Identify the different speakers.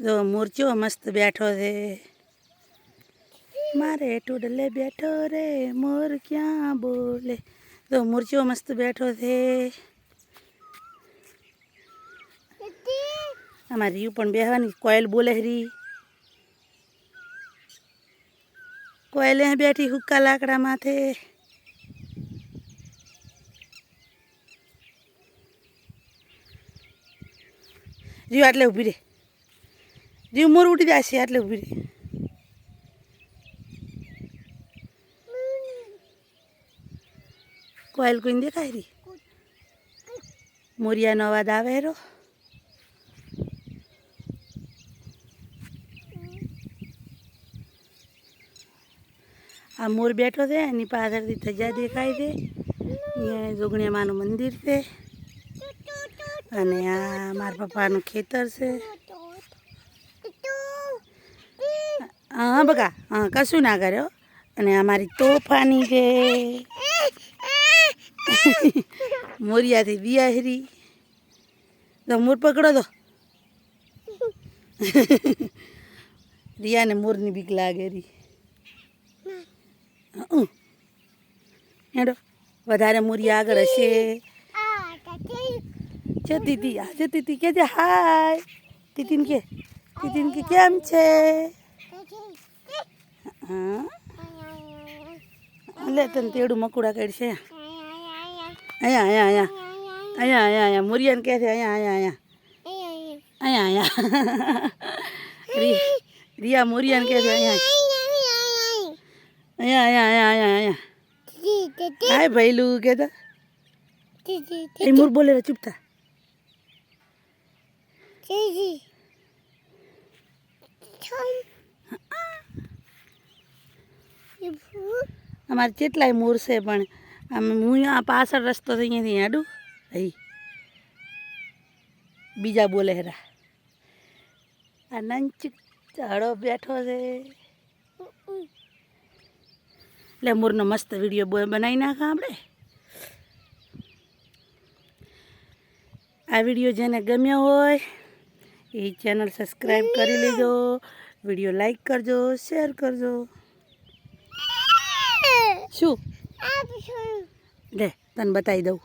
Speaker 1: જો મૂર્ચો મસ્ત બેઠો છે. મારે ટુડલે બેઠો રે, મોર ક્યાં બોલે? જો મૂર્ચો મસ્ત બેઠો છે. આમાં રીવ પણ બેહવાની, કોયલ બોલે રી. કોયલે બેઠી હુક્કા લાકડા માથે. રીવ આટલે ઊભી રે. રીવ મોર ઉડી છે આટલે ઊભી રહી. કોયલ કોઈને દેખાય રહી? મોરિયાનો અવાજ આવે રો આ મોર બેઠો છે, એની પાછળથી ધજા દેખાય છે. અહીંયા જોગણીયા માનું મંદિર છે. અને આ મારા પપ્પાનું ખેતર છે. હા બકા હા, કશું ના કર્યો અને અમારી તોફાની છે. મોરિયાથી બિયાહરી તો મોર પકડો તો. રિયાને મોરની બીક લાગે રી. હેડો. વધારે મોરિયા આગળ હશે. જતી દીદી આ જતી હતી કે હાય. દીદીને કે. દીદીને કે કેમ છે? હા? તને તેડું મકુડા કાઢશે અહીંયા અહીંયા અહીંયા. અહીંયા અહીંયા અહીંયા. મોરિયાને કહે છે, અહીંયા અહીંયા અહીંયા. અહીંયા અહીંયા. રિયા મોરિયાને કહે છે, અહીંયા. અહીંયા અહીંયા અહીંયા અહીંયા હાય ભૈલું કે તો એ મોર બોલે રે ચૂપ અમારે કેટલાય મોર છે પણ આમ હું આ પાછળ રસ્તો થઈ અહીંયાથી આડું. હઈ. બીજા બોલે હેરા. આ નંચુક ચાડો બેઠો છે. એટલે મોરનો મસ્ત વીડિયો બનાવી નાખા આપણે. આ વીડિયો જેને ગમ્યો હોય એ ચેનલ સબસ્ક્રાઈબ કરી લેજો. વીડિયો લાઈક કરજો, શેર કરજો. શું? લે તને બતાવી દઉં.